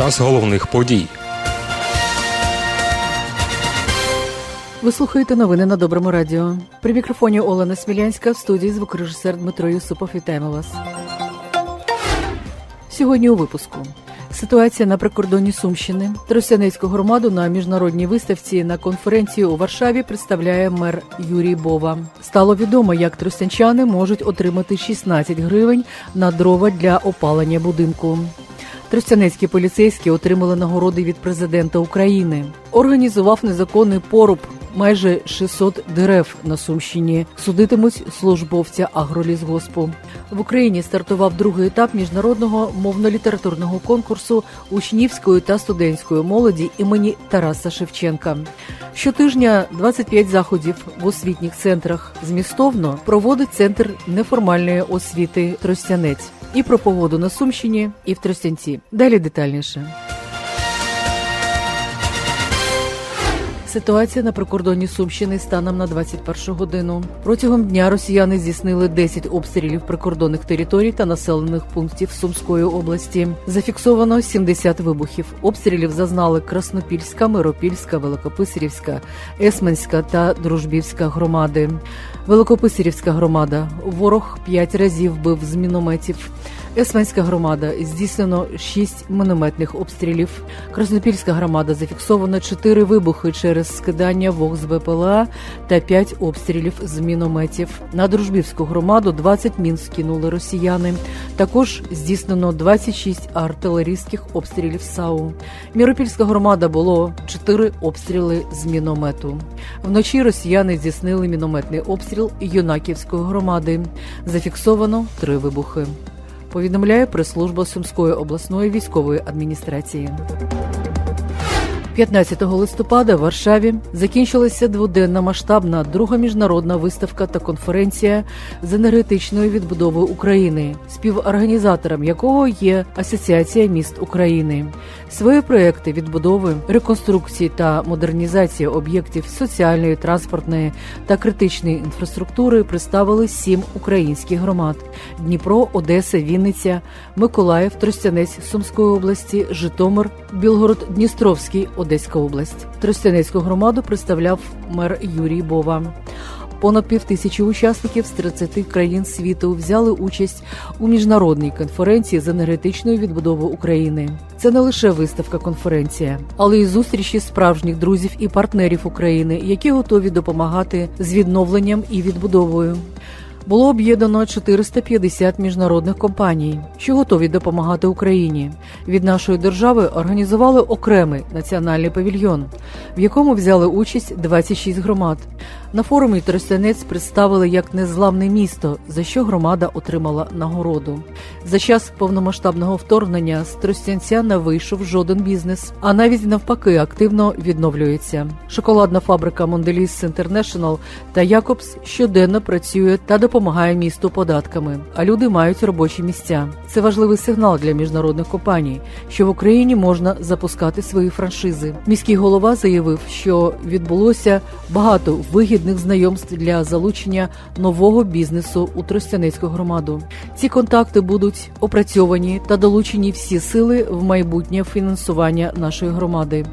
час головних подій. Ви слухаєте новини на доброму радіо. При мікрофоні Олена Смілянська в студії звукорежисер Дмитро Юсупов. Вітаємо вас. Сьогодні у випуску. Ситуація на прикордонні Сумщини. Тростянецьку громаду на міжнародній виставці на конференцію у Варшаві представляє мер Юрій Бова. Стало відомо, як тростянчани можуть отримати 16 гривень на дрова для опалення будинку. Тростянецькі поліцейські отримали нагороди від президента України. Організував незаконний поруб майже 600 дерев на Сумщині. Судитимуть службовця агролісгоспу. В Україні стартував другий етап міжнародного мовно-літературного конкурсу учнівської та студентської молоді імені Тараса Шевченка. Щотижня 25 заходів в освітніх центрах змістовно проводить центр неформальної освіти Тростянець. І про погоду на Сумщині, і в Тростянці. Далі детальніше. Ситуація на прикордонні Сумщини станом на 21 годину. Протягом дня росіяни здійснили 10 обстрілів прикордонних територій та населених пунктів Сумської області. Зафіксовано 70 вибухів. Обстрілів зазнали Краснопільська, Миропільська, Великописарівська, Есменська та Дружбівська громади. Великописарівська громада. Ворог 5 разів бив з мінометів. Есменська громада здійснено 6 мінометних обстрілів. Краснопільська громада зафіксовано 4 вибухи через скидання вог з БПЛА та 5 обстрілів з мінометів. На Дружбівську громаду 20 мін скинули росіяни. Також здійснено 26 артилерійських обстрілів САУ. Міропільська громада було 4 обстріли з міномету. Вночі росіяни здійснили мінометний обстріл Юнаківської громади. Зафіксовано 3 вибухи повідомляє прес-служба Сумської обласної військової адміністрації. 15 листопада в Варшаві закінчилася дводенна масштабна друга міжнародна виставка та конференція з енергетичної відбудови України, співорганізатором якого є Асоціація міст України. Свої проекти відбудови, реконструкції та модернізації об'єктів соціальної, транспортної та критичної інфраструктури представили сім українських громад: Дніпро, Одеса, Вінниця, Миколаїв, Тростянець Сумської області, Житомир, Білгород, Дністровський, Одеська область. Тростянецьку громаду представляв мер Юрій Бова. Понад півтисячі учасників з 30 країн світу взяли участь у міжнародній конференції з енергетичної відбудови України. Це не лише виставка конференція, але й зустрічі справжніх друзів і партнерів України, які готові допомагати з відновленням і відбудовою. Було об'єднано 450 міжнародних компаній, що готові допомагати Україні. Від нашої держави організували окремий національний павільйон, в якому взяли участь 26 громад. На форумі Тростянець представили як незламне місто, за що громада отримала нагороду. За час повномасштабного вторгнення з Тростянця не вийшов жоден бізнес, а навіть навпаки активно відновлюється. Шоколадна фабрика Mondelez International та Якобс щоденно працює та допомагає місту податками, а люди мають робочі місця. Це важливий сигнал для міжнародних компаній, що в Україні можна запускати свої франшизи. Міський голова заявив, що відбулося багато вигідних знайомств для залучення нового бізнесу у Тростянецьку громаду. Ці контакти будуть опрацьовані та долучені всі сили в майбутнє фінансування нашої громади.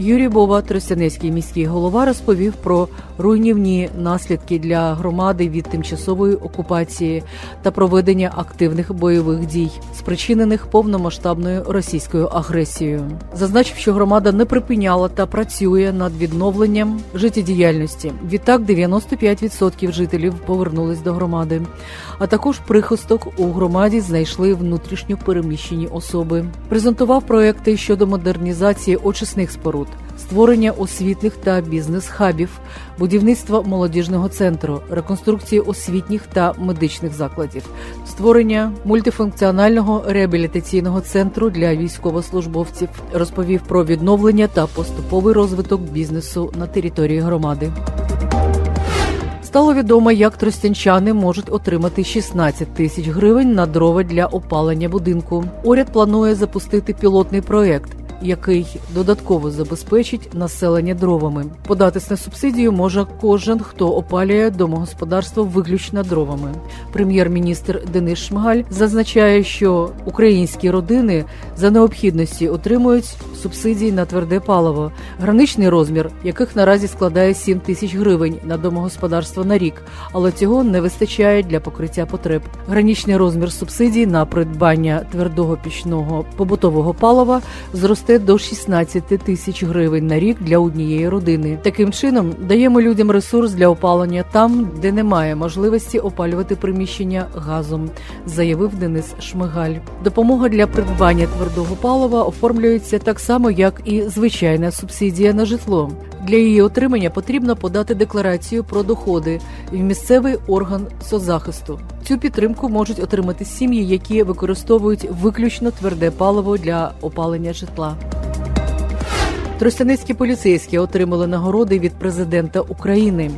Юрій Бова, Тростянецький міський голова, розповів про руйнівні наслідки для громади від тимчасової окупації та проведення активних бойових дій, спричинених повномасштабною російською агресією. Зазначив, що громада не припиняла та працює над відновленням життєдіяльності. Відтак 95% жителів повернулись до громади. А також прихисток у громаді знайшли внутрішньо переміщені особи. Презентував проекти щодо модернізації очисних споруд, створення освітних та бізнес-хабів, будівництва молодіжного центру, реконструкції освітніх та медичних закладів, створення мультифункціонального реабілітаційного центру для військовослужбовців, розповів про відновлення та поступовий розвиток бізнесу на території громади. Стало відомо, як тростянчани можуть отримати 16 тисяч гривень на дрова для опалення будинку. Уряд планує запустити пілотний проєкт який додатково забезпечить населення дровами. Податись на субсидію може кожен, хто опалює домогосподарство виключно дровами. Прем'єр-міністр Денис Шмигаль зазначає, що українські родини за необхідності отримують субсидії на тверде паливо, граничний розмір яких наразі складає 7 тисяч гривень на домогосподарство на рік, але цього не вистачає для покриття потреб. Граничний розмір субсидій на придбання твердого пічного побутового палива зросте до 16 тисяч гривень на рік для однієї родини. Таким чином даємо людям ресурс для опалення там, де немає можливості опалювати приміщення газом, заявив Денис Шмигаль. Допомога для придбання твердого палива оформлюється так само, як і звичайна субсидія на житло. Для її отримання потрібно подати декларацію про доходи в місцевий орган соцзахисту. Цю підтримку можуть отримати сім'ї, які використовують виключно тверде паливо для опалення житла. Тростянецькі поліцейські отримали нагороди від президента України.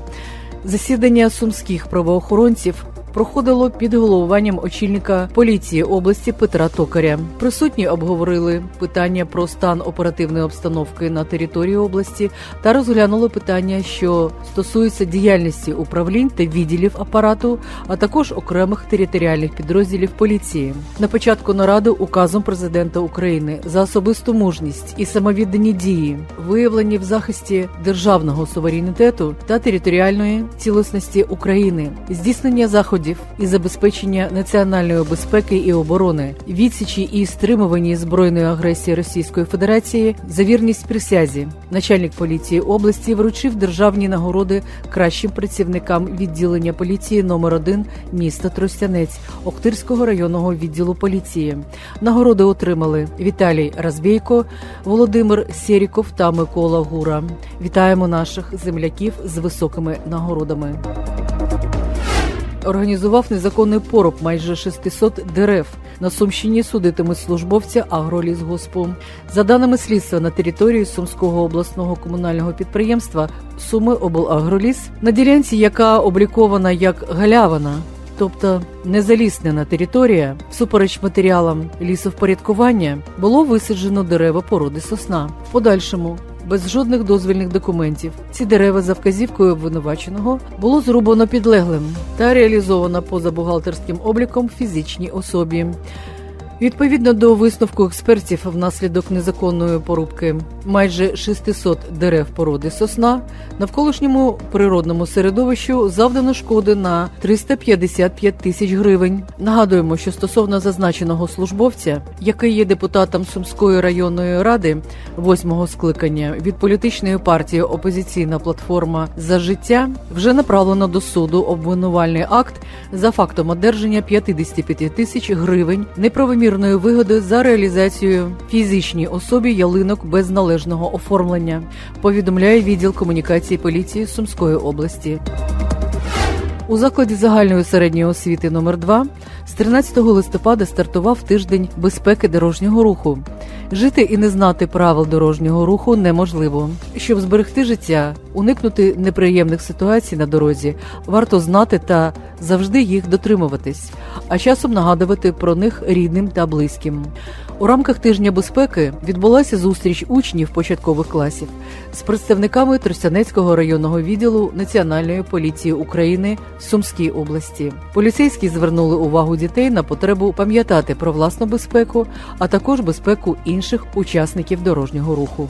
Засідання сумських правоохоронців проходило під головуванням очільника поліції області Петра Токаря. Присутні обговорили питання про стан оперативної обстановки на території області та розглянули питання, що стосуються діяльності управлінь та відділів апарату, а також окремих територіальних підрозділів поліції. На початку наради указом президента України за особисту мужність і самовіддані дії, виявлені в захисті державного суверенітету та територіальної цілісності України, здійснення заходів і забезпечення національної безпеки і оборони, відсічі і стримуванні збройної агресії Російської Федерації за вірність присязі. Начальник поліції області вручив державні нагороди кращим працівникам відділення поліції номер 1 міста Тростянець Охтирського районного відділу поліції. Нагороди отримали Віталій Разбійко, Володимир Сєріков та Микола Гура. Вітаємо наших земляків з високими нагородами організував незаконний поруб майже 600 дерев. На Сумщині судитимуть службовця агролісгоспу. За даними слідства на території Сумського обласного комунального підприємства Суми облагроліс на ділянці, яка облікована як галявина. Тобто незаліснена територія, всупереч матеріалам лісовпорядкування, було висаджено дерева породи сосна. В подальшому без жодних дозвільних документів. Ці дерева за вказівкою обвинуваченого було зрубано підлеглим та реалізовано поза бухгалтерським обліком фізичній особі. Відповідно до висновку експертів, внаслідок незаконної порубки майже 600 дерев породи сосна навколишньому природному середовищу завдано шкоди на 355 тисяч гривень. Нагадуємо, що стосовно зазначеного службовця, який є депутатом Сумської районної ради восьмого скликання від політичної партії Опозиційна платформа за життя, вже направлено до суду обвинувальний акт за фактом одержання 55 тисяч гривень неправомірно непомірної вигоди за реалізацію фізичній особі ялинок без належного оформлення. Повідомляє відділ комунікації поліції Сумської області. У закладі загальної середньої освіти номер 2 з 13 листопада стартував тиждень безпеки дорожнього руху. Жити і не знати правил дорожнього руху неможливо. Щоб зберегти життя, уникнути неприємних ситуацій на дорозі, варто знати та завжди їх дотримуватись, а часом нагадувати про них рідним та близьким. У рамках тижня безпеки відбулася зустріч учнів початкових класів з представниками Тростянецького районного відділу Національної поліції України в Сумській області. Поліцейські звернули увагу дітей на потребу пам'ятати про власну безпеку, а також безпеку інших учасників дорожнього руху.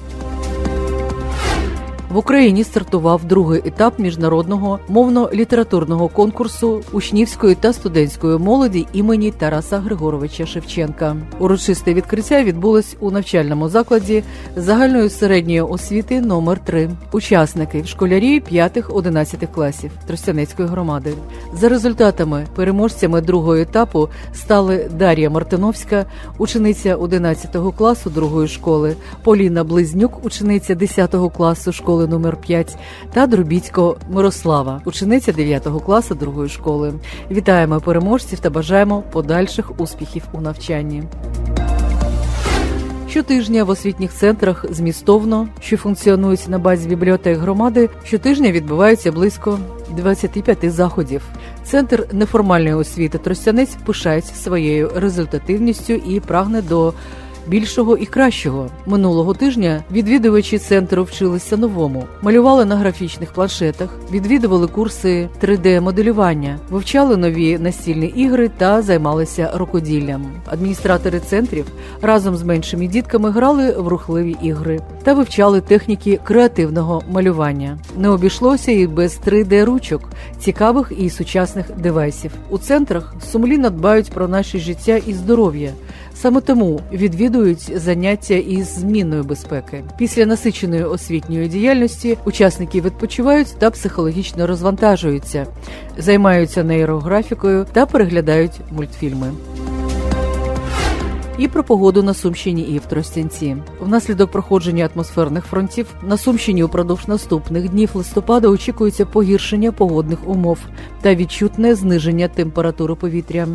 В Україні стартував другий етап міжнародного мовно-літературного конкурсу учнівської та студентської молоді імені Тараса Григоровича Шевченка. Урочисте відкриття відбулось у навчальному закладі загальної середньої освіти номер 3 Учасники школярі 5-11 класів Тростянецької громади. За результатами переможцями другого етапу стали Дар'я Мартиновська, учениця 11 класу другої школи, Поліна Близнюк, учениця 10 класу школи школи номер 5 та Дробіцького Мирослава, учениця 9 класу другої школи. Вітаємо переможців та бажаємо подальших успіхів у навчанні. Щотижня в освітніх центрах змістовно, що функціонують на базі бібліотек громади, щотижня відбувається близько 25 заходів. Центр неформальної освіти Тростянець пишається своєю результативністю і прагне до більшого і кращого. Минулого тижня відвідувачі центру вчилися новому, малювали на графічних планшетах, відвідували курси 3D-моделювання, вивчали нові настільні ігри та займалися рукоділлям. Адміністратори центрів разом з меншими дітками грали в рухливі ігри та вивчали техніки креативного малювання. Не обійшлося і без 3D-ручок, цікавих і сучасних девайсів. У центрах сумлінно дбають про наше життя і здоров'я. Саме тому відвідують заняття із змінною безпеки. Після насиченої освітньої діяльності учасники відпочивають та психологічно розвантажуються, займаються нейрографікою та переглядають мультфільми. І про погоду на Сумщині і в Тростянці. Внаслідок проходження атмосферних фронтів на Сумщині упродовж наступних днів листопада очікується погіршення погодних умов та відчутне зниження температури повітря.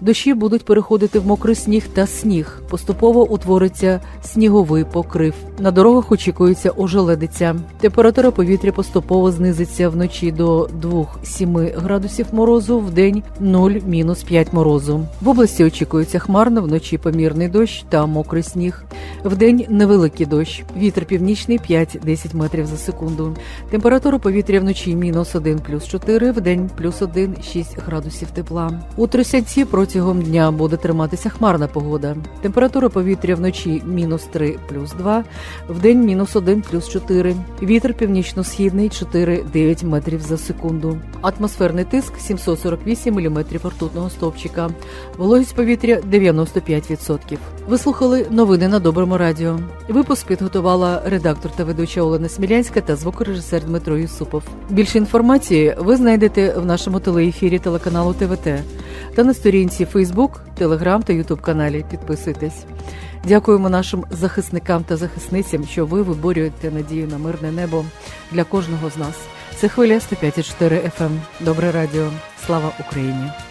Дощі будуть переходити в мокрий сніг та сніг. Поступово утвориться сніговий покрив. На дорогах очікується ожеледиця. Температура повітря поступово знизиться вночі до 2-7 градусів морозу, в день 0-5 морозу. В області очікується хмарно, вночі помірний дощ та мокрий сніг. Вдень невеликий дощ. Вітер північний 5-10 метрів за секунду. Температура повітря вночі мінус 1 плюс 4, вдень плюс 1 6 градусів тепла. У Тросянці протягом дня буде триматися хмарна погода. Температура повітря вночі мінус 3 плюс 2, вдень мінус 1 плюс 4. Вітер північно-східний 4-9 метрів за секунду. Атмосферний тиск 748 мм ртутного стовпчика. Вологість повітря 95%. Ви слухали новини на Доброму радіо. Випуск підготувала редактор та ведуча Олена Смілянська та звукорежисер Дмитро Юсупов. Більше інформації ви знайдете в нашому телеефірі телеканалу ТВТ та на сторінці Facebook, Telegram та YouTube каналі. Підписуйтесь. Дякуємо нашим захисникам та захисницям, що ви виборюєте надію на мирне небо для кожного з нас. Це хвиля 105,4 FM. Добре радіо. Слава Україні!